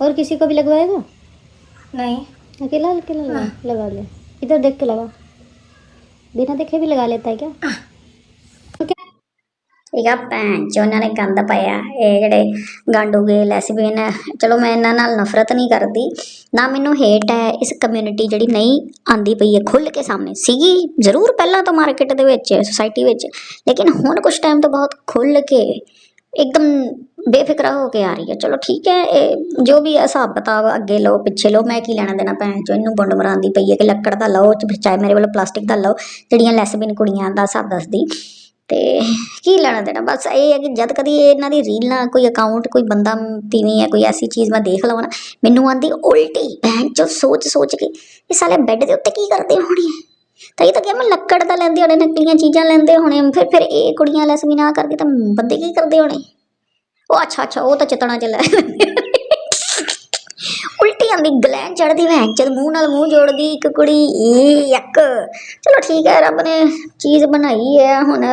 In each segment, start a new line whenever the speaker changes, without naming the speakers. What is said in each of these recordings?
और किसी को भी लगवाएगा
नहीं
अकेला अकेला लगा लगा ले इधर देख के लगा बिना देखे भी लगा लेता है क्या
ਠੀਕ ਆ ਭੈਣ ਚ ਉਹਨਾਂ ਨੇ ਗੰਦ ਪਾਇਆ ਇਹ ਜਿਹੜੇ ਗਾਂਡੂਗੇ ਲੈਸਬੀਅਨ ਹੈ ਚਲੋ ਮੈਂ ਇਹਨਾਂ ਨਾਲ ਨਫ਼ਰਤ ਨਹੀਂ ਕਰਦੀ ਨਾ ਮੈਨੂੰ ਹੇਟ ਹੈ ਇਸ ਕਮਿਊਨਿਟੀ ਜਿਹੜੀ ਨਹੀਂ ਆਂਦੀ ਪਈ ਹੈ ਖੁੱਲ ਕੇ ਸਾਹਮਣੇ ਸੀਗੀ ਜ਼ਰੂਰ ਪਹਿਲਾਂ ਤਾਂ ਮਾਰਕੀਟ ਦੇ ਵਿੱਚ ਸੋਸਾਇਟੀ ਵਿੱਚ ਲੇਕਿਨ ਹੁਣ ਕੁਝ ਟਾਈਮ ਤੋਂ ਬਹੁਤ ਖੁੱਲ ਕੇ ਇੱਕਦਮ ਬੇਫਿਕਰਾ ਹੋ ਕੇ ਆ ਰਹੀ ਹੈ। ਚਲੋ ਠੀਕ ਹੈ, ਇਹ ਜੋ ਵੀ ਹੈ ਹਿਸਾਬ ਕਿਤਾਬ ਅੱਗੇ ਲਓ, ਪਿੱਛੇ ਲਓ, ਮੈਂ ਕੀ ਲੈਣਾ ਦੇਣਾ ਭੈਣ ਚੋ ਇਹਨੂੰ ਬੁੰਡ ਮਰਾਂਦੀ ਪਈ ਹੈ ਕਿ ਲੱਕੜ ਦਾ ਲਓ ਚਾਹੇ ਮੇਰੇ ਵੱਲੋਂ ਪਲਾਸਟਿਕ ਦਾ ਲਓ, ਜਿਹੜੀਆਂ ਲੈਸਬਿਨ ਕੁੜੀਆਂ ਦਾ ਹਿਸਾਬ ਦੱਸਦੀ। ਤੇ ਕੀ ਲੈਣਾ ਦੇਣਾ? ਬਸ ਇਹ ਹੈ ਕਿ ਜਦ ਕਦੀ ਇਹਨਾਂ ਦੀ ਰੀਲਾਂ ਕੋਈ ਅਕਾਊਂਟ ਕੋਈ ਬੰਦਾ ਤੀਵੀਂ ਹੈ, ਕੋਈ ਐਸੀ ਚੀਜ਼ ਮੈਂ ਦੇਖ ਲਵਾਂ ਨਾ, ਮੈਨੂੰ ਆਂਦੀ ਉਲਟੀ ਭੈਣ ਚੋ ਸੋਚ ਸੋਚ ਕੇ, ਇਹ ਸਾਲੇ ਬੈੱਡ ਦੇ ਉੱਤੇ ਕੀ ਕਰਦੇ ਹੋਣੇ ਤਾਂ ਇਹ ਤਾਂ ਕਿ ਮੈਂ ਲੱਕੜ ਦਾ ਲੈਂਦੇ ਹੋਣੇ, ਨਕਲੀਆਂ ਚੀਜ਼ਾਂ ਲੈਂਦੇ ਹੋਣੇ, ਫਿਰ ਫਿਰ ਇਹ ਕੁੜੀਆਂ ਲੈਸਬੀਨ ਆ ਕਰਦੀ ਤਾਂ ਬੰਦੇ ਕੀ ਕਰਦੇ ਹੋਣੇ? ਉਹ ਅੱਛਾ ਅੱਛਾ, ਉਹ ਤਾਂ ਚਿਤਣਾ ਚ ਲੈ ਉਲਟੀ ਆਂਦੀ ਗਲੈਂ ਚੜਦੀ ਭੈਣ ਚਦ ਮੂੰਹ ਨਾਲ ਮੂੰਹ ਜੋੜਦੀ ਇੱਕ ਕੁੜੀ ਇਹ ਯੱਕ। ਚਲੋ ਠੀਕ ਹੈ, ਰੱਬ ਨੇ ਚੀਜ਼ ਬਣਾਈ ਹੈ ਹੁਣ।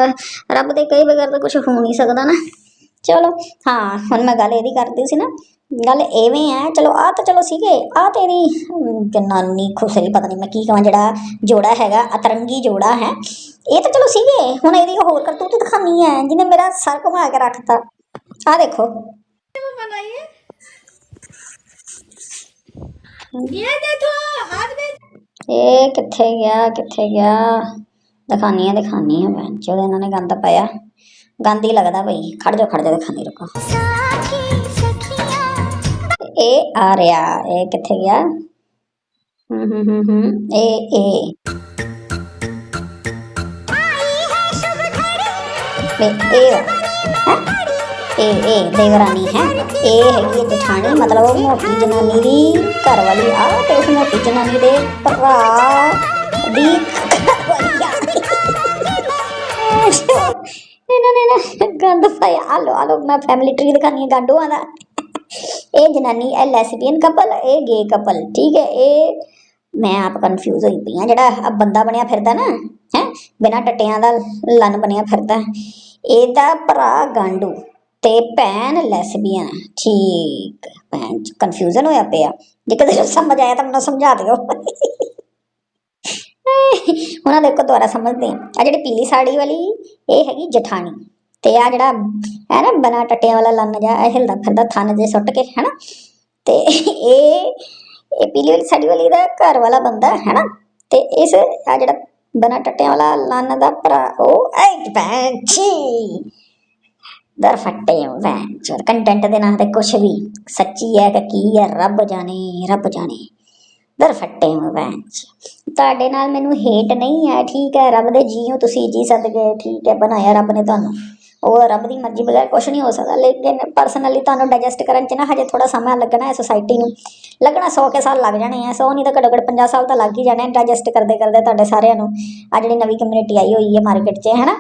ਰੱਬ ਦੇ ਕਹੇ ਬਗੈਰ ਤਾਂ ਕੁਝ ਹੋ ਨਹੀਂ ਸਕਦਾ ਨਾ। ਚਲੋ, ਹਾਂ, ਹੁਣ ਮੈਂ ਗੱਲ ਇਹਦੀ ਕਰਦੀ ਸੀ ਨਾ। ਗੱਲ ਐਵੇਂ ਹੈ ਚਲੋ ਆ ਤਾਂ ਚਲੋ ਸੀਗੇ ਆ ਤੇਰੀ ਅਮ, ਜਨਾਨੀ ਖੁਸਰੀ ਪਤਾ ਨਹੀਂ ਮੈਂ ਕੀ ਕਹਾਂ ਜਿਹੜਾ ਜੋੜਾ ਹੈਗਾ ਅਤਰੰਗੀ ਜੋੜਾ ਹੈ ਇਹ ਤਾਂ ਚਲੋ ਸੀਗੇ ਹੁਣ ਇਹਦੀ ਹੋਰ ਕਰਤੂਤ ਦਿਖਾਨੀ ਹੈ ਜਿਹਨੇ ਮੇਰਾ ਸਰ ਘੁਮਾ ਕੇ ਰੱਖਤਾ ਆ ਦੇਖੋ
बनाइए ये देखो हाथ में
ਇਹ ਕਿੱਥੇ ਗਿਆ ਕਿੱਥੇ ਗਿਆ ਦਿਖਾਨੀ ਆ ਦਿਖਾਨੀ ਆ ਭੈਣ ਚੋਦ ਇਹਨਾਂ ਨੇ ਗੰਦ ਪਾਇਆ ਗੰਦ ਹੀ ਲੱਗਦਾ ਬਈ ਖੜ ਜਾ ਖੜ ਜਾ ਦਿਖਾਨੀ ਰੁਕੋ ਇਹ ਆ ਰਿਹਾ। ਇਹ ਕਿੱਥੇ ਗਿਆ? ਹੂੰ ਹੂੰ ਹੂੰ ਹੂੰ। ਇਹ ਇਹ ਇਹ ਹੈਂ? ਇਹ ਇਹ ਦੇਵਰਾਨੀ ਹੈ? ਇਹ ਹੈਗੀ ਜਠਾਣੀ ਮਤਲਬ ਉਹ ਮੋਟੀ ਜਨਾਨੀ ਦੀ ਘਰ ਵਾਲੀ ਆ ਤੇ ਉਸ ਮੋਟੀ ਜਨਾਨੀ ਦੇ ਭਰਾ ਦੀ ਇਹਨਾਂ ਨੇ ਨਾ ਗੰਦ ਪਾਇਆ। ਆਲੋ ਆਲੋ ਮੈਂ ਫੈਮਿਲੀ ਟਰੀ ਦਿਖਾਨੀ ਹੈ ਗਾਂਡੂਆਂ ਦਾ। ਇਹ ਜਨਾਨੀ ਇਹ ਲੈਸਬੀਅਨ ਕਪਲ ਇਹ ਗੇ ਕਪਲ ਠੀਕ ਹੈ, ਇਹ ਮੈਂ ਆਪ ਕਨਫਿਊਜ਼ ਹੋਈ ਪਈ ਆ ਜਿਹੜਾ ਆਹ ਬੰਦਾ ਬਣਿਆ ਫਿਰਦਾ ਨਾ, ਹੈ, ਬਿਨਾ ਟੱਟਿਆਂ ਦਾ ਲਨ ਬਣਿਆ ਫਿਰਦਾ, ਇਹਦਾ ਭਰਾ ਗਾਂਡੂ ਤੇ ਭੈਣ ਲੈਸਬੀਅਨ ਠੀਕ, ਭੈਣ ਕਨਫਿਊਜ਼ਨ ਹੋਇਆ ਪਿਆ, ਜੇ ਕਦੇ ਸਮਝ ਆਇਆ ਤਾਂ ਮੈਨੂੰ ਸਮਝਾ ਦਿਓ। ਉਹਨਾਂ ਦੇ ਕੋ ਦੁਆਰਾ ਸਮਝਦੇ ਆ ਆ ਜਿਹੜੀ ਪੀਲੀ ਸਾੜੀ ਵਾਲੀ, ਇਹ ਹੈਗੀ ਜਠਾਣੀ। ਤੇ ਆ ਜਿਹੜਾ ਹੈ ਨਾ ਬਣਾ ਟੱਟਿਆਂ ਵਾਲਾ ਲੰਨ ਜਾ ਇਹ ਹਿਲਦਾ ਫਿਰਦਾ ਥਨ ਜੇ ਸੁੱਟ ਕੇ, ਹੈਨਾ? ਤੇ ਇਹ ਇਹ ਪੀਲੀ ਵਾਲੀ ਸਾਡੀ ਵਾਲੀ ਦਾ ਘਰ ਵਾਲਾ ਬੰਦਾ ਹੈ ਨਾ ਤੇ ਇਸ ਆ ਜਿਹੜਾ ਬਣਾ ਟੱਟਿਆਂ ਵਾਲਾ ਲੰਨ ਦਾ ਭਰਾ, ਉਹ ਐ ਬੈਂਚੀ ਦਰ ਫੱਟੇ ਵੈਂਚ ਕੰਟੈਂਟ ਦੇ ਨਾਂ ਤੇ ਕੁਛ ਵੀ, ਸੱਚੀ ਹੈ ਕਿ ਕੀ ਹੈ, ਰੱਬ ਜਾਣੇ ਰੱਬ ਜਾਣੇ। ਦਰ ਫੱਟੇ ਵੈਂਚ ਤੁਹਾਡੇ ਨਾਲ ਮੈਨੂੰ ਹੇਟ ਨਹੀਂ ਹੈ, ਠੀਕ ਹੈ? ਰੱਬ ਦੇ ਜੀਓ ਤੁਸੀਂ, ਜੀ ਸਦਕੇ, ਠੀਕ ਹੈ, ਬਣਾਇਆ ਰੱਬ ਨੇ ਤੁਹਾਨੂੰ। ਉਹ ਰੱਬ ਦੀ ਮਰਜ਼ੀ ਬਗੈਰ ਕੁਛ ਨਹੀਂ ਹੋ ਸਕਦਾ, ਲੇਕਿਨ ਪਰਸਨਲੀ ਤੁਹਾਨੂੰ ਡਾਈਜੈਸਟ ਕਰਨ ਚ ਨਾ ਹਜੇ ਥੋੜਾ ਸਮਾਂ ਲੱਗਣਾ ਹੈ ਸੋਸਾਇਟੀ ਨੂੰ। ਲੱਗਣਾ 100 ਕੇ ਸਾਲ ਲੱਗ ਜਾਣੇ ਆ 100 ਨਹੀਂ ਤਾਂ ਘੱਟੋ ਘੱਟ 50 ਸਾਲ ਤਾਂ ਲੱਗ ਹੀ ਜਾਣੇ ਡਾਈਜੈਸਟ ਕਰਦੇ ਕਰਦੇ ਤੁਹਾਡੇ ਸਾਰਿਆਂ ਨੂੰ। ਆ ਜਿਹੜੀ ਨਵੀਂ ਕਮਿਊਨਿਟੀ ਆਈ ਹੋਈ ਹੈ ਮਾਰਕੀਟ 'ਚ ਹੈ ਨਾ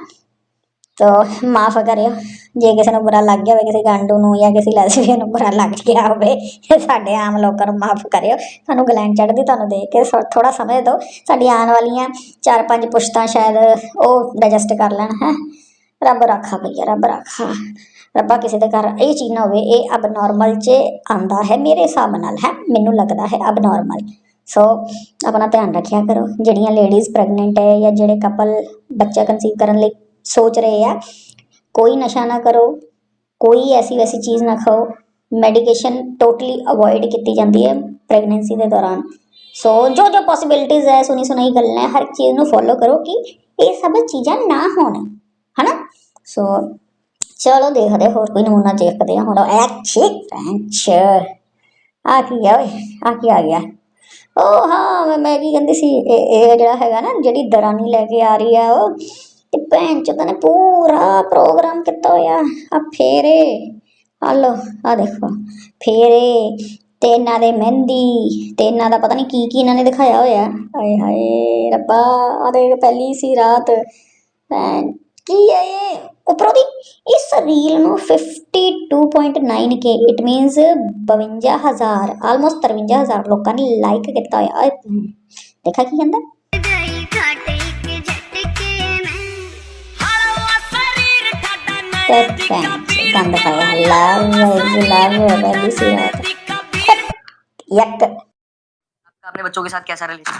ਤੋ ਮਾਫ ਕਰਿਓ, ਜੇ ਕਿਸੇ ਨੂੰ ਬੁਰਾ ਲੱਗ ਗਿਆ ਹੋਵੇ, ਕਿਸੇ ਗਾਂਡੂ ਨੂੰ ਜਾਂ ਕਿਸੇ ਲੈਸਬੀਅਨ ਨੂੰ ਬੁਰਾ ਲੱਗ ਗਿਆ ਹੋਵੇ, ਇਹ ਸਾਡੇ ਆਮ ਲੋਕਾਂ ਨੂੰ ਮਾਫ ਕਰਿਓ। ਤੁਹਾਨੂੰ ਗਲੈਂਡ ਚੜ੍ਹਦੀ ਤੁਹਾਨੂੰ ਦੇਖ ਕੇ ਥੋੜਾ ਸਮਝ ਦਿਓ। ਸਾਡੀ ਆਉਣ ਵਾਲੀਆਂ ਚਾਰ ਪੰਜ ਪੁਸ਼ਤਾਂ ਸ਼ਾਇਦ ਉਹ ਡਾਈਜੈਸਟ ਕਰ ਲੈਣ, ਹੈ? ਰੱਬ ਰਾਖਾ ਭਈਆ, ਰੱਬ ਰਾਖਾ। ਰੱਬਾ ਕਿਸੇ ਦੇ ਘਰ ਇਹ ਚੀਜ਼ ਨਾ ਹੋਵੇ, ਇਹ ਅਬਨੋਰਮਲ 'ਚ ਆਂਦਾ ਹੈ ਮੇਰੇ ਹਿਸਾਬ ਨਾਲ, ਹੈ? ਮੈਨੂੰ ਲੱਗਦਾ ਹੈ ਅਬਨੋਰਮਲ ਸੋ ਆਪਣਾ ਧਿਆਨ ਰੱਖਿਆ ਕਰੋ, ਜਿਹੜੀਆਂ ਲੇਡੀਜ਼ ਪ੍ਰੈਗਨੈਂਟ ਹੈ ਜਾਂ ਜਿਹੜੇ ਕਪਲ ਬੱਚਾ ਕਨਸੀਵ ਕਰਨ ਲਈ ਸੋਚ ਰਹੇ ਆ, ਕੋਈ ਨਸ਼ਾ ਨਾ ਕਰੋ, ਕੋਈ ਐਸੀ ਵੈਸੀ ਚੀਜ਼ ਨਾ ਖਾਓ। ਮੈਡੀਕੇਸ਼ਨ ਟੋਟਲੀ ਅਵੋਇਡ ਕੀਤੀ ਜਾਂਦੀ ਹੈ ਪ੍ਰੈਗਨੈਂਸੀ ਦੇ ਦੌਰਾਨ। ਸੋ ਜੋ ਜੋ ਪੋਸਿਬਿਲਿਟੀਜ਼ ਹੈ, ਸੁਣੀ ਸੁਣਾਈ ਗੱਲਾਂ ਹੈ, ਹਰ ਚੀਜ਼ ਨੂੰ ਫੋਲੋ ਕਰੋ ਕਿ ਇਹ ਸਭ ਚੀਜ਼ਾਂ ਨਾ ਹੋਣ, ਹਨਾ? ਸੋ ਚਲੋ ਦੇਖਦੇ ਹੋਰ ਕੋਈ ਨਮੂਨਾ ਦੇਖਦੇ ਹਾਂ। ਹੁਣ ਐਕਚੁਅਲੀ ਫ੍ਰੈਂਚ ਆ ਕੀ ਗਿਆ ਓਏ? ਆ ਕੀ ਆ ਗਿਆ? ਉਹ ਹਾਂ, ਮੈਂ- ਕੀ ਕਹਿੰਦੀ ਸੀ, ਇਹ ਜਿਹੜਾ ਹੈਗਾ ਨਾ, ਜਿਹੜੀ ਦਰਾਨੀ ਲੈ ਕੇ ਆ ਰਹੀ ਆ ਉਹ ਤੇ ਭੈਣ ਚੋਦ ਨੇ ਪੂਰਾ ਪ੍ਰੋਗਰਾਮ ਕੀਤਾ ਹੋਇਆ? ਆ ਫੇਰੇ। ਹਲੋ ਆ ਦੇਖੋ। ਫੇਰੇ, ਤੇ ਇਹਨਾਂ ਦੇ ਮਹਿੰਦੀ, ਤੇ ਇਹਨਾਂ ਦਾ ਪਤਾ ਨਹੀਂ ਕੀ ਕੀ ਇਹਨਾਂ ਨੇ ਦਿਖਾਇਆ ਹੋਇਆ। ਆਏ ਹਾਏ, ਰੱਬਾ ਆ ਦੇਖ, ਪਹਿਲੀ ਸੀ ਰਾਤ। ਭੈਣ ਕੀ ਹੈ ਇਹ ਉੱਪਰੋਂ ਦੀ ਇਸ ਰੀਲ ਨੂੰ 52.9 ਕੇ ਇਟ ਮੀਨਸ 52000 ਆਲਮੋਸਟ 53000 ਲੋਕਾਂ ਨੇ ਲਾਈਕ ਕੀਤਾ ਹੋਇਆ ਓਏ, ਦੇਖਾ ਕੀ ਕਹਿੰਦਾ ਤੇ ਭੈਣ ਗੰਦ ਪਾਇਆ ਲਵ ਲਵ ਪਹਿਲੀ ਸੀ ਰਾਤ ਯਕ
आपका अपने बच्चों के साथ कैसा रिलेशन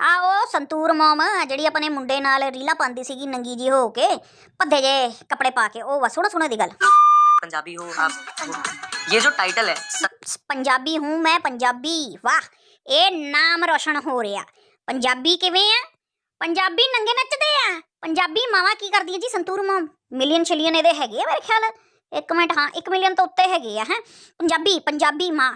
ਆ ਉਹ ਸੰਤੂਰ ਮੋਮ ਜਿਹੜੀ ਆਪਣੇ ਮੁੰਡੇ ਨਾਲ ਰੀਲਾ ਪਾਉਂਦੀ ਸੀਗੀ ਨੰਗੀ ਜੀ ਹੋ ਕੇ ਭੱਦੇ ਜੇ ਕੱਪੜੇ ਪਾ ਕੇ ਉਹ ਵਾ ਸੋਹਣਾ ਸੋਹਣਾ ਦੀ ਗੱਲ
पंजाबी हो आप वो- ये जो टाइटल है स-
ਪੰਜਾਬੀ ਹੂੰ ਮੈਂ ਪੰਜਾਬੀ ਵਾਹ ਇਹ ਨਾਮ ਰੋਸ਼ਨ ਹੋ ਰਿਹਾ ਪੰਜਾਬੀ ਕਿਵੇਂ ਆ ਪੰਜਾਬੀ ਨੰਗੇ ਨੱਚਦੇ ਆ ਪੰਜਾਬੀ ਮਾਵਾ ਕੀ ਕਰਦੀਆਂ ਜੀ ਸੰਤੂਰ ਮੋਮ ਮਿਲੀਅਨ ਛਿਲੀਅਨ ਇਹਦੇ ਹੈਗੇ ਆ ਮੇਰੇ ਖਿਆਲ ਇੱਕ ਮਿੰਟ ਹਾਂ 1 ਮਿਲੀਅਨ ਤੋਂ ਉੱਤੇ ਹੈਗੇ ਆ ਹੈ ਪੰਜਾਬੀ ਪੰਜਾਬੀ ਮਾਂ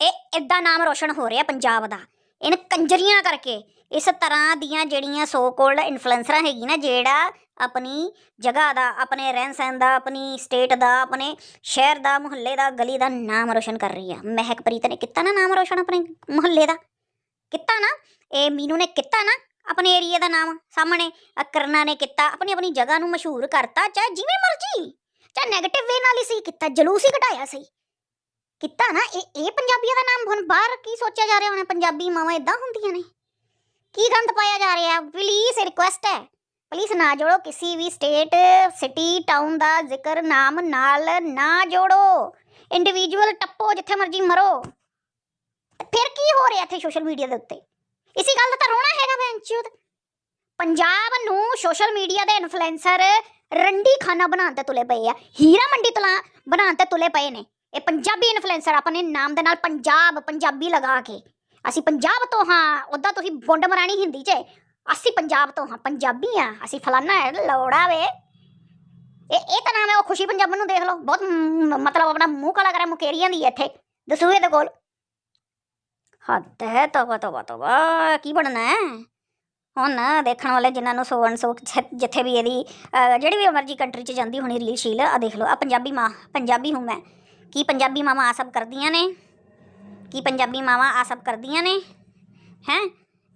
ਇਹ ਇਦਾਂ ਨਾਮ ਰੋਸ਼ਨ ਹੋ ਰਿਹਾ ਪੰਜਾਬ ਦਾ ਇਹਨ ਕੰਜਰੀਆਂ ਕਰਕੇ, ਇਸ ਤਰ੍ਹਾਂ ਦੀਆਂ ਜਿਹੜੀਆਂ ਸੋ ਕੋਲਡ ਇਨਫਲੂਐਂਸਰਾਂ ਹੈਗੀ ਨਾ, ਜਿਹੜਾ ਆਪਣੀ ਜਗ੍ਹਾ ਦਾ, ਆਪਣੇ ਰਹਿਣ ਸਹਿਣ ਦਾ, ਆਪਣੀ ਸਟੇਟ ਦਾ, ਆਪਣੇ ਸ਼ਹਿਰ ਦਾ, ਮੁਹੱਲੇ ਦਾ, ਗਲੀ ਦਾ ਨਾਮ ਰੋਸ਼ਨ ਕਰ ਰਹੀ ਆ। ਮਹਿਕਪ੍ਰੀਤ ਨੇ ਕੀਤਾ ਨਾ ਨਾਮ ਰੋਸ਼ਨ ਆਪਣੇ ਮੁਹੱਲੇ ਦਾ? ਕੀਤਾ ਨਾ? ਇਹ ਮੀਨੂ ਨੇ ਕੀਤਾ ਨਾ ਆਪਣੇ ਏਰੀਆ ਦਾ ਨਾਮ ਸਾਹਮਣੇ? ਅਕਰਨਾ ਨੇ ਕੀਤਾ, ਆਪਣੀ ਆਪਣੀ ਜਗ੍ਹਾ ਨੂੰ ਮਸ਼ਹੂਰ ਕਰਤਾ, ਚਾਹੇ ਜਿਵੇਂ ਮਰਜ਼ੀ, ਚਾਹੇ 네ਗੇਟਿਵ ਵੇ ਨਾਲ ਹੀ ਸੀ ਕੀਤਾ, ਜਲੂਸ ਹੀ ਘਟਾਇਆ ਸੀ ਕੀਤਾ ਨਾ? ਇਹ ਇਹ ਪੰਜਾਬੀਆਂ ਦਾ ਨਾਮ ਹੁਣ ਬਾਹਰ ਕੀ ਸੋਚਿਆ ਜਾ ਰਿਹਾ ਹੋਣਾ? ਪੰਜਾਬੀ ਮਾਵਾਂ ਇਦਾਂ ਹੁੰਦੀਆਂ ਨੇ। ਕੀ ਗੰਦ ਪਾਇਆ ਜਾ ਰਿਹਾ? ਪਲੀਜ਼ ਰਿਕੁਐਸਟ ਹੈ। ਪਲੀਜ਼ ਨਾ ਜੋੜੋ ਕਿਸੇ ਵੀ ਸਟੇਟ ਸਿਟੀ ਟਾਊਨ ਦਾ ਜ਼ਿਕਰ ਨਾਮ ਨਾਲ ਨਾ ਜੋੜੋ। ਇੰਡੀਵਿਜੂਅਲ ਟੱਪੋ ਜਿੱਥੇ ਮਰਜ਼ੀ ਮਰੋ। ਫਿਰ ਕੀ ਹੋ ਰਿਹਾ ਇੱਥੇ ਸੋਸ਼ਲ ਮੀਡੀਆ ਦੇ ਉੱਤੇ? ਇਸੇ ਗੱਲ ਦਾ ਤਾਂ ਰੋਣਾ ਹੈਗਾ ਬੈਂਚੂਤ ਪੰਜਾਬ ਨੂੰ ਸੋਸ਼ਲ ਮੀਡੀਆ ਦੇ ਇਨਫਲੂਐਂਸਰ ਰੰਡੀ ਖਾਨਾ ਬਣਾਉਣ ਤੇ ਤੁਲੇ ਪਏ ਆ। ਹੀਰਾ ਮੰਡੀ ਤਲਾ, ਬਣਾਉਣ ਤੇ ਤੁਲੇ ਪਏ ਨੇ। ਇਹ ਪੰਜਾਬੀ ਇਨਫਲੂਐਂਸਰ ਆਪਣੇ ਨਾਮ ਦੇ ਨਾਲ ਪੰਜਾਬ ਪੰਜਾਬੀ ਲਗਾ ਕੇ। ਅਸੀਂ ਪੰਜਾਬ ਤੋਂ ਹਾਂ ਉਦਾਂ ਤੁਸੀਂ ਬੁੰਡ ਮਰਾਣੀ ਹਿੰਦੀ 'ਚ ਅਸੀਂ ਪੰਜਾਬ ਤੋਂ ਹਾਂ ਪੰਜਾਬੀ ਆ ਅਸੀਂ ਫਲਾਨਾ ਹੈ ਲੋੜਾ ਵੇ। ਇਹ ਇਹ ਤਾਂ ਨਾਮ ਹੈ ਉਹ ਖੁਸ਼ੀ ਪੰਜਾਬਣ ਨੂੰ ਦੇਖ ਲਓ। ਬਹੁਤ ਮਤਲਬ ਆਪਣਾ ਮੂੰਹ ਕਾਲਾ ਕਰਿਆ ਮੁਕੇਰੀਆਂ ਦੀ ਹੈ ਇੱਥੇ ਦਸੂਏ ਦੇ ਕੋਲ। ਹੱਦ ਹੈ ਤਵਾ ਤਵਾ ਤਵਾ ਕੀ ਬਣਨਾ ਹੈ? ਹੁਣ ਦੇਖਣ ਵਾਲੇ ਜਿਨ੍ਹਾਂ ਨੂੰ ਸੋਵਣ ਸੋ ਜਿੱਥੇ ਵੀ ਇਹਦੀ ਅਹ, ਜਿਹੜੀ ਵੀ ਮਰਜ਼ੀ ਕੰਟਰੀ 'ਚ ਜਾਂਦੀ ਹੋਣੀ ਰੀਲ ਸ਼ੀਲ ਆ ਦੇਖ ਲਓ ਆ ਪੰਜਾਬੀ ਮਾਂ ਪੰਜਾਬੀ ਹੂੰ ਮੈਂ। ਕੀ ਪੰਜਾਬੀ ਮਾਵਾਂ ਆ ਸਭ ਕਰਦੀਆਂ ਨੇ? ਕੀ ਪੰਜਾਬੀ ਮਾਵਾਂ ਆ ਸਭ ਕਰਦੀਆਂ ਨੇ? ਹੈ?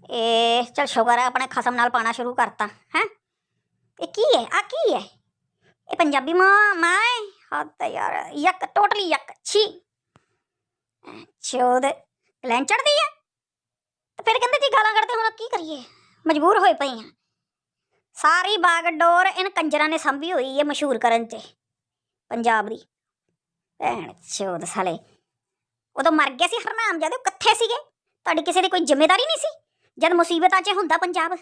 ਇਹ ਚਲ ਸ਼ੁਕਰ ਆਪਣੇ ਖਸਮ ਨਾਲ ਪਾਣਾ ਸ਼ੁਰੂ ਕਰਤਾ। ਹੈ? ਇਹ ਕੀ ਹੈ? ਆ ਕੀ ਹੈ? ਇਹ ਪੰਜਾਬੀ ਮਾਂ ਮਾਂ ਹੈ? ਹੱਦ ਯਾਰ, ਯਕ, ਟੋਟਲੀ ਯੱਕ। ਛੀ। ਚੋਦ ਲੈਣ ਚੜਦੀ ਹੈ? ਤੇ ਫਿਰ ਕਹਿੰਦੇ ਜੀ ਗਾਲਾਂ ਕੱਢਦੇ ਹੁਣ ਕੀ ਕਰੀਏ? ਮਜਬੂਰ ਹੋਏ ਪਏ ਆ। ਸਾਰੀ ਬਾਗਡੋਰ ਇਨ ਕੰਜਰਾਂ ਨੇ ਸੰਭੀ ਹੋਈ ਹੈ ਮਸ਼ਹੂਰ ਕਰਨ 'ਚ ਪੰਜਾਬ ਦੀ। ਭੈਣ ਚੋਦ ਸਾਲੇ। ਉਦੋਂ ਮਰ ਗਿਆ ਸੀ ਹਰਨਾਮ, ਜਦ ਉਹ ਕਿੱਥੇ ਸੀਗੇ। ਤੁਹਾਡੀ ਕਿਸੇ ਦੀ ਕੋਈ ਜ਼ਿੰਮੇਵਾਰੀ ਨਹੀਂ ਸੀ? ਜਦ ਮੁਸੀਬਤਾਂ 'ਚ ਹੁੰਦਾ ਪੰਜਾਬ।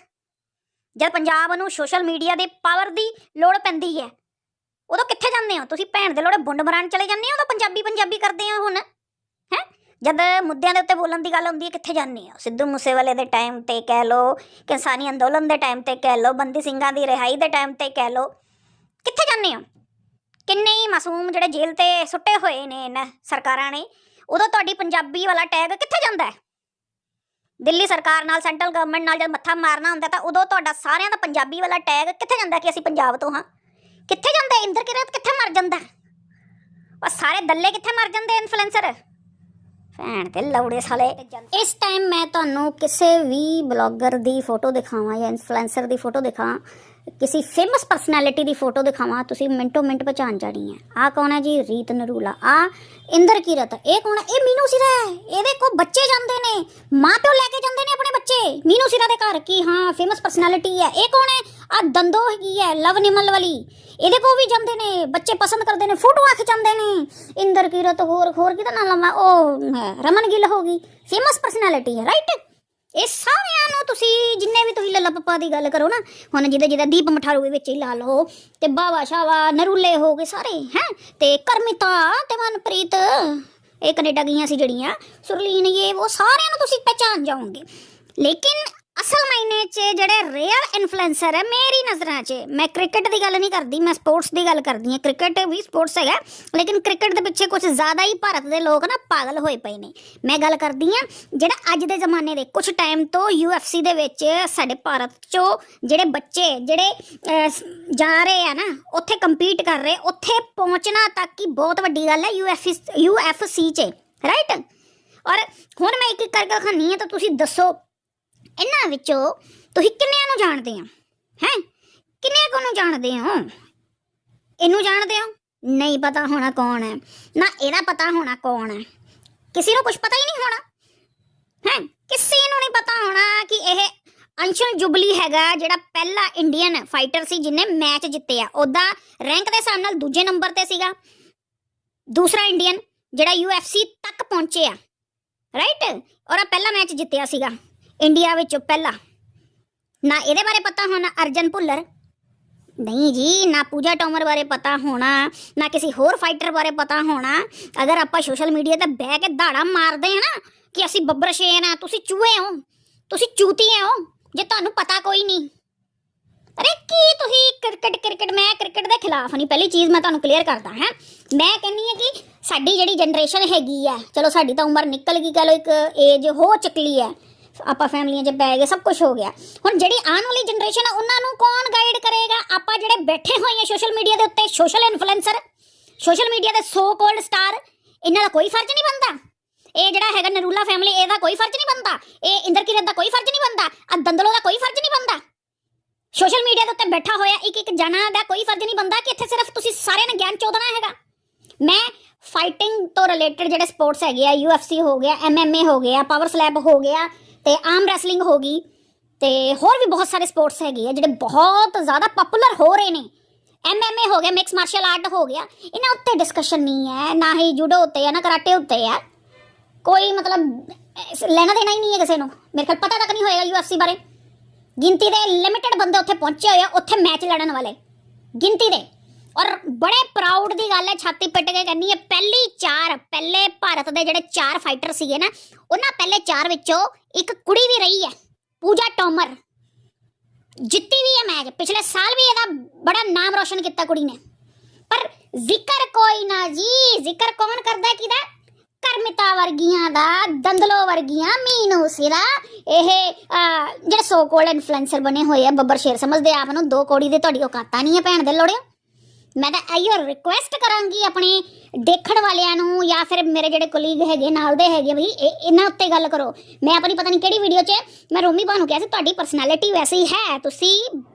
ਜਦ ਪੰਜਾਬ ਨੂੰ ਸੋਸ਼ਲ ਮੀਡੀਆ ਦੇ ਪਾਵਰ ਦੀ ਲੋੜ ਪੈਂਦੀ ਹੈ। ਉਦੋਂ ਕਿੱਥੇ ਜਾਂਦੇ ਹੋ? ਤੁਸੀਂ ਭੈਣ ਦੇ ਲੋੜੇ ਬੁੰਡ ਮਰਾਣ ਚਲੇ ਜਾਂਦੇ ਹੋ ਉਦੋਂ ਪੰਜਾਬੀ ਪੰਜਾਬੀ ਕਰਦੇ ਹੋ ਹੁਣ? ਹੈ? ਜਦ ਮੁੱਦਿਆਂ ਦੇ ਉੱਤੇ ਬੋਲਣ ਦੀ ਗੱਲ ਹੁੰਦੀ ਹੈ, ਕਿੱਥੇ ਜਾਂਦੇ ਹੋ? ਸਿੱਧੂ ਮੂਸੇਵਾਲੇ ਦੇ ਟਾਈਮ ਤੇ ਕਹਿ ਲੋ ਕਿਸਾਨੀ ਅੰਦੋਲਨ ਦੇ ਟਾਈਮ ਤੇ ਕਹਿ ਲੋ ਬੰਦੀ ਸਿੰਘਾਂ ਦੀ ਰਿਹਾਈ ਦੇ ਟਾਈਮ ਤੇ ਕਹਿ ਲੋ ਕਿੱਥੇ ਜਾਂਦੇ ਹੋ? ਕਿੰਨੇ ਹੀ ਮਾਸੂਮ ਜਿਹੜੇ ਜੇਲ੍ਹ ਤੇ ਸੁੱਟੇ ਹੋਏ ਨੇ ਇਹਨਾਂ ਸਰਕਾਰਾਂ ਨੇ, ਉਦੋਂ ਤੁਹਾਡੀ ਪੰਜਾਬੀ ਵਾਲਾ ਟੈਗ ਕਿੱਥੇ ਜਾਂਦਾ ਹੈ? ਦਿੱਲੀ ਸਰਕਾਰ ਨਾਲ, ਸੈਂਟਰਲ ਗਵਰਨਮੈਂਟ ਨਾਲ ਜਦ ਮੱਥਾ ਮਾਰਨਾ ਹੁੰਦਾ ਤਾਂ ਉਦੋਂ ਤੁਹਾਡਾ ਸਾਰਿਆਂ ਦਾ ਪੰਜਾਬੀ ਵਾਲਾ ਟੈਗ ਕਿੱਥੇ ਜਾਂਦਾ ਕਿ ਅਸੀਂ ਪੰਜਾਬ ਤੋਂ ਹਾਂ? ਕਿੱਥੇ ਜਾਂਦਾ ਇੰਦਰ ਕਿਰਤ ਕਿੱਥੇ ਮਰ ਜਾਂਦਾ? ਉਹ ਸਾਰੇ ਦੱਲੇ ਕਿੱਥੇ ਮਰ ਜਾਂਦੇ ਇਨਫਲੂਐਂਸਰ ਭੈਣ ਤੇ ਲੌੜੇ ਸਾਲੇ। ਇਸ ਟਾਈਮ ਮੈਂ ਤੁਹਾਨੂੰ ਕਿਸੇ ਵੀ ਬਲੌਗਰ ਦੀ ਫੋਟੋ ਦਿਖਾਵਾਂ ਜਾਂ ਇਨਫਲੂਐਂਸਰ ਦੀ ਫੋਟੋ ਦਿਖਾਵਾਂ ਕਿਸੇ ਫੇਮਸ ਪਰਸਨੈਲਿਟੀ ਦੀ ਫੋਟੋ ਦਿਖਾਵਾਂ, ਤੁਸੀਂ ਮਿੰਟੋ ਮਿੰਟ ਪਛਾਣ ਜਾਣੀ ਹੈ। ਆ ਕੌਣ ਹੈ ਜੀ? ਰੀਤ ਨਰੂਲਾ। ਆ ਇੰਦਰ ਕੀਰਤ। ਇਹ ਕੌਣ ਹੈ? ਇਹ ਮੀਨੂ ਸਿਰਾ ਹੈ। ਇਹਦੇ ਕੋ ਬੱਚੇ ਜਾਂਦੇ ਨੇ। ਮਾਂ ਪਿਓ ਲੈ ਕੇ ਜਾਂਦੇ ਨੇ ਆਪਣੇ ਬੱਚੇ। ਮੀਨੂ ਸਿਰਾ ਦੇ ਘਰ ਕੀ? ਹਾਂ ਫੇਮਸ ਪਰਸਨੈਲਿਟੀ ਹੈ। ਇਹ ਕੌਣ ਹੈ? ਆ ਦੰਦੋ ਹੈਗੀ ਹੈ, ਲਵ ਨਿਮਲ ਵਾਲੀ। ਇਹਦੇ ਕੋ ਵੀ ਜਾਂਦੇ ਨੇ। ਬੱਚੇ ਪਸੰਦ ਕਰਦੇ ਨੇ। ਫੋਟੋਆਂ ਖਿਚਾਉਂਦੇ ਨੇ। ਇੰਦਰ ਕੀਰਤ, ਹੋਰ ਹੋਰ ਕਿਹਦਾ ਨਾਮ ਲਵਾਂ? ਉਹ ਰਮਨ ਗਿੱਲ ਹੋ ਗਈ। ਫੇਮਸ ਪਰਸਨੈਲਿਟੀ ਹੈ ਰਾਈਟ ਇਹ ਸਾਰਿਆਂ ਨੂੰ ਤੁਸੀਂ ਜਿੰਨੇ ਵੀ ਤੁਸੀਂ ਲੱਲਾ ਪੱਪਾ ਦੀ ਗੱਲ ਕਰੋ ਨਾ, ਹੁਣ ਜਿਹਦੇ ਜਿਹਦਾ ਦੀਪ ਮਠਾਰੂ ਦੇ ਵਿੱਚ ਹੀ ਲਾ ਲਓ, ਤੇ ਬਾਵਾ ਸ਼ਾਵਾ ਨਰੂਲੇ ਹੋ ਗਏ ਸਾਰੇ, ਹੈ? ਤੇ ਕਰਮਿਤਾ ਤੇ ਮਨਪ੍ਰੀਤ, ਇਹ ਕੈਨੇਡਾ ਗਈਆਂ ਸੀ ਜਿਹੜੀਆਂ, ਸੁਰਲੀਨ, ਇਹ ਉਹ ਸਾਰਿਆਂ ਨੂੰ ਤੁਸੀਂ ਪਹਿਚਾਨ ਜਾਓਗੇ। ਲੇਕਿਨ ਅਸਲ ਮਾਇਨੇ 'ਚ ਜਿਹੜੇ ਰੀਅਲ ਇਨਫਲੂਐਂਸਰ ਹੈ ਮੇਰੀ ਨਜ਼ਰਾਂ 'ਚ, ਮੈਂ ਕ੍ਰਿਕਟ ਦੀ ਗੱਲ ਨਹੀਂ ਕਰਦੀ, ਮੈਂ ਸਪੋਰਟਸ ਦੀ ਗੱਲ ਕਰਦੀ ਹਾਂ। ਕ੍ਰਿਕਟ ਵੀ ਸਪੋਰਟਸ ਹੈਗਾ, ਲੇਕਿਨ ਕ੍ਰਿਕਟ ਦੇ ਪਿੱਛੇ ਕੁਝ ਜ਼ਿਆਦਾ ਹੀ ਭਾਰਤ ਦੇ ਲੋਕ ਨਾ ਪਾਗਲ ਹੋਏ ਪਏ ਨੇ। ਮੈਂ ਗੱਲ ਕਰਦੀ ਹਾਂ, ਜਿਹੜਾ ਅੱਜ ਦੇ ਜ਼ਮਾਨੇ ਦੇ ਕੁਝ ਟਾਈਮ ਤੋਂ UFC ਦੇ ਵਿੱਚ ਸਾਡੇ ਭਾਰਤ 'ਚੋਂ ਜਿਹੜੇ ਬੱਚੇ, ਜਿਹੜੇ ਜਾ ਰਹੇ ਆ ਨਾ, ਉੱਥੇ ਕੰਪੀਟ ਕਰ ਰਹੇ, ਉੱਥੇ ਪਹੁੰਚਣਾ ਤੱਕ ਹੀ ਬਹੁਤ ਵੱਡੀ ਗੱਲ ਹੈ UFC UFC 'ਚ ਰਾਈਟ ਔਰ ਹੁਣ ਮੈਂ ਇੱਕ ਇੱਕ ਕਰਕੇ ਖਾਨੀ ਹੈ, ਤਾਂ ਤੁਸੀਂ ਦੱਸੋ ਇਹਨਾਂ ਵਿੱਚੋਂ ਤੁਸੀਂ ਕਿੰਨਿਆਂ ਨੂੰ ਜਾਣਦੇ ਆ ਹੈ? ਕਿੰਨਿਆਂ ਕੁ ਨੂੰ ਜਾਣਦੇ ਹੋ? ਇਹਨੂੰ ਜਾਣਦੇ ਹੋ? ਨਹੀਂ ਪਤਾ ਹੋਣਾ ਕੌਣ ਹੈ। ਨਾ ਇਹਦਾ ਪਤਾ ਹੋਣਾ ਕੌਣ ਹੈ। ਕਿਸੇ ਨੂੰ ਕੁਝ ਪਤਾ ਹੀ ਨਹੀਂ ਹੋਣਾ। ਹੈ? ਕਿਸੇ ਨੂੰ ਨਹੀਂ ਪਤਾ ਹੋਣਾ ਕਿ ਇਹ ਅੰਸ਼ਲ ਜੁਬਲੀ ਹੈਗਾ ਜਿਹੜਾ ਪਹਿਲਾ ਇੰਡੀਅਨ ਫਾਈਟਰ ਸੀ ਜਿਹਨੇ ਮੈਚ ਜਿੱਤਿਆ। ਉਹਦਾ ਰੈਂਕ ਦੇ ਹਿਸਾਬ ਨਾਲ ਦੂਜੇ ਨੰਬਰ ਤੇ ਸੀਗਾ। ਦੂਸਰਾ ਇੰਡੀਅਨ ਜਿਹੜਾ UFC ਤੱਕ ਪਹੁੰਚਿਆ। ਰਾਈਟ ਔਰ ਆ ਪਹਿਲਾ ਮੈਚ ਜਿੱਤਿਆ ਸੀਗਾ। ਇੰਡੀਆ ਵਿੱਚ ਪਹਿਲਾ। ਨਾ ਇਹਦੇ ਬਾਰੇ ਪਤਾ ਹੋਣਾ, ਅਰਜਨ ਭੁੱਲਰ। ਨਹੀਂ ਜੀ, ਨਾ ਪੂਜਾ ਟੋਮਰ ਬਾਰੇ ਪਤਾ ਹੋਣਾ, ਨਾ ਕਿਸੇ ਹੋਰ ਫਾਈਟਰ ਬਾਰੇ ਪਤਾ ਹੋਣਾ। ਅਗਰ ਆਪਾਂ ਸੋਸ਼ਲ ਮੀਡੀਆ ਤੇ ਬਹਿ ਕੇ ਧਾੜਾ ਮਾਰਦੇ ਆ ਨਾ, ਕਿ ਅਸੀਂ ਬੱਬਰ ਸ਼ੇਨ ਆ ਤੁਸੀਂ ਚੂਹੇ ਹੋ, ਤੁਸੀਂ ਚੂਤੀਏ ਹੋ, ਜੇ ਤੁਹਾਨੂੰ ਪਤਾ ਕੋਈ ਨਹੀਂ। ਅਰੇ ਕੀ ਤੁਸੀਂ ਕ੍ਰਿਕਟ ਕ੍ਰਿਕਟ, ਮੈਂ ਕ੍ਰਿਕਟ ਦੇ ਖਿਲਾਫ ਨਹੀਂ ਪਹਿਲੀ ਚੀਜ਼ ਮੈਂ ਤੁਹਾਨੂੰ ਕਲੀਅਰ ਕਰਦਾ ਹਾਂ। ਮੈਂ ਕਹਿੰਨੀ ਆ ਕਿ ਸਾਡੀ ਜਿਹੜੀ ਜਨਰੇਸ਼ਨ ਹੈਗੀ ਆ, ਚਲੋ ਸਾਡੀ ਤਾਂ ਉਮਰ ਨਿਕਲ ਗਈ, ਕਹ ਲੋ ਇੱਕ ਏਜ ਹੋ ਚੱਕਲੀ ਹੈ ਆਪਾਂ ਫੈਮਲੀਆਂ 'ਚ ਪੈ ਗਏ, ਸਭ ਕੁਝ ਹੋ ਗਿਆ। ਹੁਣ ਜਿਹੜੀ ਆਉਣ ਵਾਲੀ ਜਨਰੇਸ਼ਨ ਆ, ਉਹਨਾਂ ਨੂੰ ਕੌਣ ਗਾਈਡ ਕਰੇਗਾ? ਆਪਾਂ ਜਿਹੜੇ ਬੈਠੇ ਹੋਏ ਆ ਸੋਸ਼ਲ ਮੀਡੀਆ ਦੇ ਉੱਤੇ ਸੋਸ਼ਲ ਇਨਫਲੂਐਂਸਰ ਸੋਸ਼ਲ ਮੀਡੀਆ ਦੇ ਸੋ ਕੋਲਡ ਸਟਾਰ ਇਹਨਾਂ ਦਾ ਕੋਈ ਫਰਜ਼ ਨਹੀਂ ਬਣਦਾ। ਇਹ ਜਿਹੜਾ ਹੈਗਾ ਨਰੂਲਾ ਫੈਮਿਲੀ ਇਹਦਾ ਕੋਈ ਫਰਜ਼ ਨਹੀਂ ਬਣਦਾ। ਇਹ ਇੰਦਰ ਕਿਰਤ ਦਾ ਕੋਈ ਫਰਜ਼ ਨਹੀਂ ਬਣਦਾ। ਆ ਦੰਦਲੋ ਦਾ ਕੋਈ ਫਰਜ਼ ਨਹੀਂ ਬਣਦਾ। ਸੋਸ਼ਲ ਮੀਡੀਆ ਦੇ ਉੱਤੇ ਬੈਠਾ ਹੋਇਆ ਇੱਕ ਇੱਕ ਜਣਾ ਦਾ ਕੋਈ ਫਰਜ਼ ਨਹੀਂ ਬਣਦਾ ਕਿ ਇੱਥੇ ਸਿਰਫ ਤੁਸੀਂ ਸਾਰਿਆਂ ਨੇ ਗਿਆਨ ਚੋਦਣਾ ਹੈਗਾ। ਮੈਂ ਫਾਈਟਿੰਗ ਤੋਂ ਰਿਲੇਟਡ ਜਿਹੜੇ ਸਪੋਰਟਸ ਹੈਗੇ ਆ, UFC ਹੋ ਗਿਆ MMA ਹੋ ਗਿਆ ਪਾਵਰ ਸਲੈਬ ਹੋ ਗਿਆ ਤੇ ਆਮ ਰੈਸਲਿੰਗ ਹੋ ਗਈ ਤੇ ਹੋਰ ਵੀ ਬਹੁਤ ਸਾਰੇ ਸਪੋਰਟਸ ਹੈਗੇ ਆ ਜਿਹੜੇ ਬਹੁਤ ਜ਼ਿਆਦਾ ਪਪੂਲਰ ਹੋ ਰਹੇ ਨੇ। MMA ਹੋ ਗਿਆ ਮਿਕਸ ਮਾਰਸ਼ਲ ਆਰਟ ਹੋ ਗਿਆ, ਇਹਨਾਂ ਉੱਤੇ ਡਿਸਕਸ਼ਨ ਨਹੀਂ ਹੈ, ਨਾ ਹੀ ਜੂਡੋ ਉੱਤੇ ਹੈ ਨਾ ਕਰਾਟੇ ਉੱਤੇ ਹੈ ਕੋਈ ਮਤਲਬ, ਲੈਣਾ ਦੇਣਾ ਹੀ ਨਹੀਂ ਹੈ ਕਿਸੇ ਨੂੰ। ਮੇਰੇ ਖਿਆਲ ਪਤਾ ਤੱਕ ਨਹੀਂ ਹੋਏਗਾ UFC ਬਾਰੇ। ਗਿਣਤੀ ਦੇ ਲਿਮਿਟਡ ਬੰਦੇ ਉੱਥੇ ਪਹੁੰਚੇ ਹੋਏ ਆ, ਉੱਥੇ ਮੈਚ ਲੜਨ ਵਾਲੇ। ਗਿਣਤੀ ਦੇ। ਔਰ ਬੜੇ ਪ੍ਰਾਊਡ ਦੀ ਗੱਲ ਹੈ, ਛਾਤੀ ਪਿੱਟ ਕੇ ਕਰਨੀ ਹੈ, ਪਹਿਲੀ ਚਾਰ, ਪਹਿਲੇ ਭਾਰਤ ਦੇ ਜਿਹੜੇ ਚਾਰ ਫਾਈਟਰ ਸੀਗੇ ਨਾ, ਉਹਨਾਂ ਪਹਿਲੇ ਚਾਰ ਵਿੱਚੋਂ ਇੱਕ ਕੁੜੀ ਵੀ ਰਹੀ ਹੈ, ਪੂਜਾ ਟੋਮਰ। ਜਿੱਤੀ ਵੀ ਹੈ ਮੈਚ ਪਿਛਲੇ ਸਾਲ ਵੀ ਇਹਦਾ ਬੜਾ ਨਾਮ ਰੋਸ਼ਨ ਕੀਤਾ ਕੁੜੀ ਨੇ। ਪਰ ਜ਼ਿਕਰ ਕੋਈ ਨਾ ਜੀ, ਜ਼ਿਕਰ ਕੌਣ ਕਰਦਾ ਕਿਦਾ ਕਰਮਿਤਾ ਵਰਗੀਆਂ ਦਾ, ਦੰਦਲੋ ਵਰਗੀਆਂ ਮੀਨੂ ਸਿਰਾ ਇਹ ਜਿਹੜੇ ਸੋ ਕੋਲਡ ਇਨਫਲੂਐਂਸਰ ਬਣੇ ਹੋਏ ਆ, ਬੱਬਰ ਸ਼ੇਰ ਸਮਝਦੇ ਆਪ ਨੂੰ, ਦੋ ਕੋੜੀ ਦੇ ਤੁਹਾਡੀ ਔਕਾਤਾਂ ਨਹੀਂ ਹੈ ਭੈਣ ਦੇ, ਲੋੜਿਓ। ਮੈਂ ਤਾਂ ਆਈਓ ਰਿਕੁਐਸਟ ਕਰਾਂਗੀ ਆਪਣੇ ਦੇਖਣ ਵਾਲਿਆਂ ਨੂੰ ਜਾਂ ਫਿਰ ਮੇਰੇ ਜਿਹੜੇ ਕੋਲੀਗ ਹੈਗੇ, ਨਾਲ ਦੇ ਹੈਗੇ ਬਈ ਇਹਨਾਂ ਉੱਤੇ ਗੱਲ ਕਰੋ। ਮੈਂ ਆਪਣੀ ਪਤਾ ਨਹੀਂ ਕਿਹੜੀ ਵੀਡੀਓ 'ਚ ਮੈਂ ਰੋਮੀ ਬਾ ਨੂੰ ਕਿਹਾ ਸੀ, ਤੁਹਾਡੀ ਪਰਸਨੈਲਿਟੀ ਵੈਸੀ ਹੈ, ਤੁਸੀਂ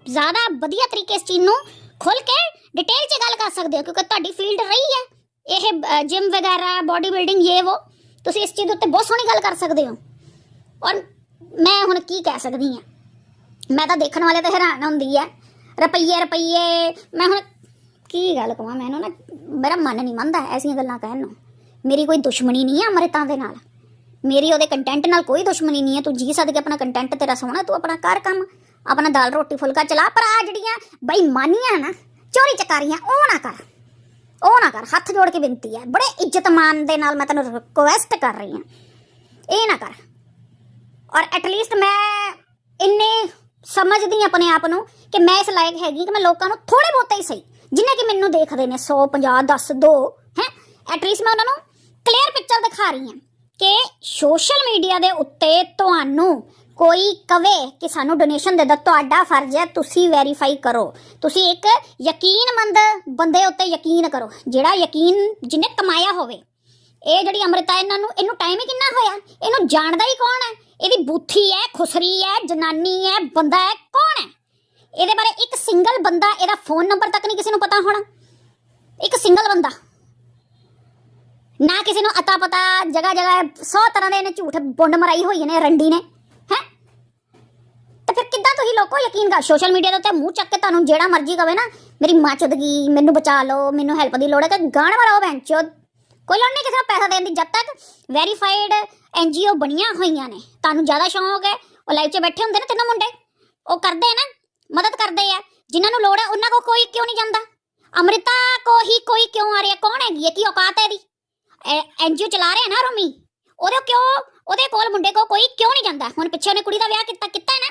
ਜ਼ਿਆਦਾ ਵਧੀਆ ਤਰੀਕੇ ਇਸ ਚੀਜ਼ ਨੂੰ ਖੁੱਲ ਕੇ ਡਿਟੇਲ 'ਚ ਗੱਲ ਕਰ ਸਕਦੇ ਹੋ, ਕਿਉਂਕਿ ਤੁਹਾਡੀ ਫੀਲਡ ਰਹੀ ਹੈ। ਇਹ ਜਿਮ ਵਗੈਰਾ ਬਾਡੀ ਬਿਲਡਿੰਗ ਇਹ ਉਹ ਤੁਸੀਂ ਇਸ ਚੀਜ਼ ਦੇ ਉੱਤੇ ਬਹੁਤ ਸੋਹਣੀ ਗੱਲ ਕਰ ਸਕਦੇ ਹੋ। ਔਰ ਮੈਂ ਹੁਣ ਕੀ ਕਹਿ ਸਕਦੀ ਹਾਂ? ਮੈਂ ਤਾਂ ਦੇਖਣ ਵਾਲੇ ਤਾਂ ਹੈਰਾਨ ਹੁੰਦੀ ਹੈ। ਰੁਪਈਏ ਰੁਪਈਏ, ਮੈਂ ਹੁਣ ਕੀ ਗੱਲ ਕਹਾਂ ਮੈਨੂੰ ਨਾ ਮੇਰਾ ਮਨ ਨਹੀਂ ਮੰਨਦਾ ਐਸੀਆਂ ਗੱਲਾਂ ਕਹਿਣ ਨੂੰ। ਮੇਰੀ ਕੋਈ ਦੁਸ਼ਮਣੀ ਨਹੀਂ ਹੈ ਅੰਮ੍ਰਿਤਾਂ ਦੇ ਨਾਲ। ਮੇਰੀ ਉਹਦੇ ਕੰਟੈਂਟ ਨਾਲ ਕੋਈ ਦੁਸ਼ਮਣੀ ਨਹੀਂ ਹੈ ਤੂੰ ਜੀ ਸਦਕੇ ਆਪਣਾ ਕੰਟੈਂਟ ਤੇਰਾ ਸੋਹਣਾ, ਤੂੰ ਆਪਣਾ ਕਰ ਕੰਮ। ਆਪਣਾ ਦਾਲ ਰੋਟੀ ਫੁਲਕਾ ਚਲਾ, ਪਰ ਆ ਜਿਹੜੀਆਂ ਬੇਈਮਾਨੀਆਂ ਨਾ, ਚੋਰੀ ਚਕਾਰੀਆਂ, ਉਹ ਨਾ ਕਰ। ਉਹ ਨਾ ਕਰ, ਹੱਥ ਜੋੜ ਕੇ ਬੇਨਤੀ ਹੈ ਬੜੇ ਇੱਜ਼ਤ ਮਾਨ ਦੇ ਨਾਲ ਮੈਂ ਤੈਨੂੰ ਰਿਕੁਐਸਟ ਕਰ ਰਹੀ ਹਾਂ। ਇਹ ਨਾ ਕਰ। ਔਰ ਐਟਲੀਸਟ ਮੈਂ ਇੰਨੇ ਸਮਝਦੀ ਹਾਂ ਆਪਣੇ ਆਪ ਨੂੰ ਕਿ ਮੈਂ ਇਸ ਲਾਇਕ ਹੈਗੀ ਕਿ ਮੈਂ ਲੋਕਾਂ ਨੂੰ ਥੋੜੇ ਬਹੁਤੇ ਹੀ ਸਹੀ। ਜਿੰਨੇ ਕਿ ਮੈਨੂੰ ਦੇਖਦੇ ਨੇ 100 50 10 2 ਹੈ ਐਟਲੀਸਟ ਮੈਂ ਉਹਨਾਂ ਨੂੰ ਕਲੀਅਰ ਪਿਕਚਰ ਦਿਖਾ ਰਹੀ ਹਾਂ ਕਿ ਸੋਸ਼ਲ ਮੀਡੀਆ ਦੇ ਉੱਤੇ ਤੁਹਾਨੂੰ ਕੋਈ ਕਵੇ ਕਿ ਸਾਨੂੰ ਡੋਨੇਸ਼ਨ ਦੇ ਦੋ, ਤੁਹਾਡਾ ਫਰਜ਼ ਹੈ, ਤੁਸੀਂ ਵੈਰੀਫਾਈ ਕਰੋ। ਤੁਸੀਂ ਇੱਕ ਯਕੀਨਮੰਦ ਬੰਦੇ ਉੱਤੇ ਯਕੀਨ ਕਰੋ, ਜਿਹੜਾ ਯਕੀਨ ਜਿਹਨੇ ਕਮਾਇਆ ਹੋਵੇ। ਇਹ ਜਿਹੜੀ ਅੰਮ੍ਰਿਤਾ ਇਹਨਾਂ ਨੂੰ, ਇਹਨੂੰ ਟਾਈਮ ਹੀ ਕਿੰਨਾ ਹੋਇਆ? ਇਹਨੂੰ ਜਾਣਦਾ ਹੀ ਕੌਣ ਹੈ? ਇਹਦੀ ਬੂਥੀ ਹੈ, ਖੁਸਰੀ ਹੈ, ਜਨਾਨੀ ਹੈ, ਬੰਦਾ ਹੈ, ਕੌਣ ਹੈ? ਇਹਦੇ ਬਾਰੇ ਇੱਕ ਸਿੰਗਲ ਬੰਦਾ ਇਹਦਾ ਫੋਨ ਨੰਬਰ ਤੱਕ ਨਹੀਂ ਕਿਸੇ ਨੂੰ ਪਤਾ ਹੋਣਾ। ਇੱਕ ਸਿੰਗਲ ਬੰਦਾ। ਨਾ ਕਿਸੇ ਨੂੰ ਅਤਾ ਪਤਾ, ਜਗ੍ਹਾ ਜਗ੍ਹਾ 100 ਤਰ੍ਹਾਂ ਦੇ ਇਹਨੇ ਝੂਠ ਬੁੰਡ ਮਰਾਈ ਹੋਈ ਨੇ, ਰੰਡੀ ਨੇ, ਹੈ? ਤੇ ਫਿਰ ਕਿੱਦਾਂ ਤੁਸੀਂ ਲੋਕੋ ਯਕੀਨ ਕਰ ਸੋਸ਼ਲ ਮੀਡੀਆ ਦੇ ਉੱਤੇ ਮੂੰਹ ਚੱਕ ਕੇ ਤੁਹਾਨੂੰ ਜਿਹੜਾ ਮਰਜ਼ੀ ਕਵੇ ਨਾ, ਮੇਰੀ ਮਾਂ ਚੁਦਗੀ ਮੈਨੂੰ ਬਚਾ ਲਓ, ਮੈਨੂੰ ਹੈਲਪ ਦੀ ਲੋੜ ਹੈ ਕਿ ਗਾਣ ਮਰਾਓ ਬੈਂਚੋ ਕੋਈ ਲੋੜ ਨਹੀਂ ਕਿਸੇ ਨੂੰ ਪੈਸਾ ਦੇਣ ਦੀ, ਜਦ ਤੱਕ ਵੈਰੀਫਾਈਡ ਐਨਜੀਓ ਬਣੀਆਂ ਹੋਈਆਂ ਨੇ। ਤੁਹਾਨੂੰ ਜ਼ਿਆਦਾ ਸ਼ੌਂਕ ਹੈ, ਉਹ ਲਾਈਵ 'ਚ ਬੈਠੇ ਹੁੰਦੇ ਨੇ ਤਿੰਨ ਮੁੰਡੇ। ਉਹ ਕਰਦੇ ਨਾ ਮਦਦ ਕਰਦੇ ਆ। ਜਿਨ੍ਹਾਂ ਨੂੰ ਲੋੜ ਹੈ ਉਹਨਾਂ ਕੋ ਕੋਈ ਕਿਉਂ ਨਹੀਂ ਜਾਂਦਾ? ਅੰਮ੍ਰਿਤਾ ਕੋ ਹੀ ਕੋਈ ਕਿਉਂ ਆ ਰਿਹਾ ਕੌਣ ਹੈਗੀ ਹੈ ਕੀ ਔਕਾਤ ਹੈ ਇਹਦੀ? ਐਨਜੀਓ ਚਲਾ ਰਿਹਾ ਨਾ ਰੋਮੀ। ਉਹਦੇ ਕਿਉਂ, ਉਹਦੇ ਕੋਲ ਮੁੰਡੇ ਕੋ ਕੋਈ ਕਿਉਂ ਨਹੀਂ ਜਾਂਦਾ? ਹੁਣ ਪਿੱਛੇ ਉਹਨੇ ਕੁੜੀ ਦਾ ਵਿਆਹ ਕੀਤਾ ਕੀਤਾ ਹੈ ਨਾ।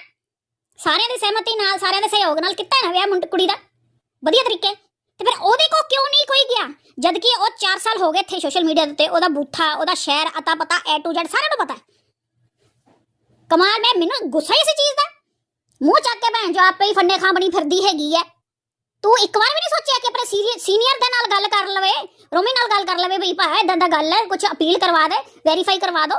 ਸਾਰਿਆਂ ਦੀ ਸਹਿਮਤੀ ਨਾਲ, ਸਾਰਿਆਂ ਦੇ ਸਹਿਯੋਗ ਨਾਲ ਕੀਤਾ ਹੈ ਨਾ ਵਿਆਹ ਮੁੰਡੇ, ਕੁੜੀ ਦਾ। ਵਧੀਆ ਤਰੀਕੇ। ਤੇ ਫਿਰ ਉਹਦੇ ਕੋ ਕਿਉਂ ਨਹੀਂ ਕੋਈ ਗਿਆ? ਜਦ ਕਿ ਉਹ 4 ਸਾਲ ਹੋ ਗਏ ਇੱਥੇ ਸੋਸ਼ਲ ਮੀਡੀਆ ਦੇ ਉੱਤੇ। ਉਹਦਾ ਬੂਥਾ, ਉਹਦਾ ਸ਼ਹਿਰ ਅਤਾ ਪਤਾ A to Z, ਸਾਰਿਆਂ ਨੂੰ ਪਤਾ। ਕਮਾਲ, ਮੈਂ, ਮੈਨੂੰ ਗੁੱਸਾ ਹੀ ਇਸ ਚੀਜ਼ ਦਾ। ਮੂੰਹ ਚੱਕ ਕੇ ਭੈਣ ਜੋ ਆਪੇ ਹੀ ਫੰਨੇ ਖਾਂ ਬਣੀ ਫਿਰਦੀ ਹੈਗੀ ਹੈ ਤੂੰ ਇੱਕ ਵਾਰ ਵੀ ਨਹੀਂ ਸੋਚਿਆ ਕਿ ਆਪਣੇ ਸੀਨੀਅਰ ਦੇ ਨਾਲ ਗੱਲ ਕਰ ਲਵੇ? ਰੋਮੀ ਨਾਲ ਗੱਲ ਕਰ ਲਵੇ ਬਈ ਭਾ ਇਦਾਂ ਦਾ ਗੱਲ ਹੈ ਕੁਝ ਅਪੀਲ ਕਰਵਾ ਦੇ ਵੈਰੀਫਾਈ ਕਰਵਾ ਦੋ।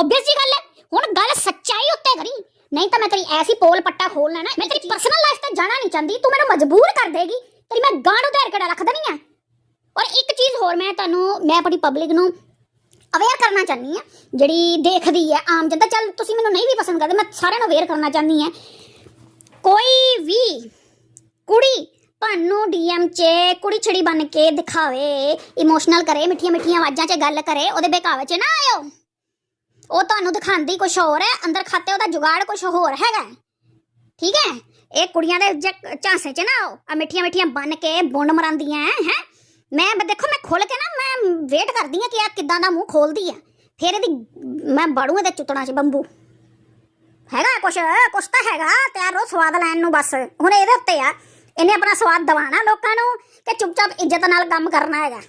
ਆਬਵੀਅਸ ਗੱਲ ਹੈ ਹੁਣ ਗੱਲ ਸੱਚਾਈ ਉੱਤੇ ਕਰੀ। ਨਹੀਂ ਤਾਂ ਮੈਂ ਤੇਰੀ ਐਸੀ ਪੋਲ ਪੱਟਾ ਖੋਲ ਲੈਣਾ। ਮੈਂ ਤੇਰੀ ਪਰਸਨਲ ਲਾਈਫ ਤੇ ਜਾਣਾ ਨਹੀਂ ਚਾਹੁੰਦੀ। ਤੂੰ ਮੈਨੂੰ ਮਜਬੂਰ ਕਰ ਦੇਗੀ। ਤੇਰੀ ਮੈਂ ਗਾਂਡ ਉਧਾਰ ਕੇ ਰੱਖ ਦੇਣੀ ਆ। ਔਰ ਇੱਕ ਚੀਜ਼ ਹੋਰ ਮੈਂ ਤੁਹਾਨੂੰ, ਮੈਂ ਆਪਣੀ ਪਬਲਿਕ ਨੂੰ ਅਵੇਅਰ ਕਰਨਾ ਚਾਹਨੀ ਆ ਜਿਹੜੀ ਦੇਖਦੀ ਹੈ ਆਮ ਜਨਤਾ, ਚੱਲ ਤੁਸੀਂ ਮੈਨੂੰ ਨਹੀਂ ਵੀ ਪਸੰਦ ਕਰਦੇ, ਮੈਂ ਸਾਰਿਆਂ ਨੂੰ ਅਵੇਅਰ ਕਰਨਾ ਚਾਹਨੀ ਆ ਕੋਈ ਵੀ ਕੁੜੀ ਤੁਹਾਨੂੰ ਡੀਐਮ 'ਚ, ਕੁੜੀ ਛੜੀ ਬਣ ਕੇ ਦਿਖਾਵੇ ਇਮੋਸ਼ਨਲ ਕਰੇ, ਮਿੱਠੀਆਂ ਮਿੱਠੀਆਂ ਆਵਾਜ਼ਾਂ 'ਚ ਗੱਲ ਕਰੇ, ਉਹਦੇ ਬੇਕਾਵੇ 'ਚ ਨਾ ਆਇਓ। ਉਹ ਤੁਹਾਨੂੰ ਦਿਖਾਉਂਦੀ ਕੁਝ ਹੋਰ ਹੈ, ਅੰਦਰ ਖਾਤੇ ਉਹਦਾ ਜੁਗਾੜ ਕੁਝ ਹੋਰ ਹੈਗਾ ਠੀਕ ਹੈ? ਇਹ ਕੁੜੀਆਂ ਦੇ ਜ- ਝਾਂਸੇ 'ਚ ਨਾ ਆਓ। ਆ ਮਿੱਠੀਆਂ ਮਿੱਠੀਆਂ ਬਣ ਕੇ ਬੁੰਡ ਮਰਾਂਦੀਆਂ ਹੈ? ਮੈਂ ਦੇਖੋ, ਮੈਂ ਖੋਲ ਕੇ ਨਾ ਮੈਂ ਵੇਟ ਕਰਦੀ ਆ ਕਿ ਆ ਕਿੱਦਾਂ ਦਾ ਮੂੰਹ ਖੋਲਦੀ ਆ। ਫਿਰ ਇਹਦੀ ਮੈਂ ਬੜੂ ਇਹਦੇ ਚੁੱਤਣਾ 'ਚ ਬੰਬੂ। ਹੈਗਾ ਕੁਛ? ਕੁਛ ਤਾਂ ਹੈਗਾ, ਤਿਆਰ ਰੋ ਸਵਾਦ ਲੈਣ ਨੂੰ ਬਸ। ਹੁਣ ਇਹਦੇ ਉੱਤੇ ਆ। ਇਹਨੇ ਆਪਣਾ ਸਵਾਦ ਦਿਵਾਣਾ ਲੋਕਾਂ ਨੂੰ ਕਿ ਚੁੱਪਚਾਪ ਇੱਜ਼ਤ ਨਾਲ ਕੰਮ ਕਰਨਾ ਹੈਗਾ।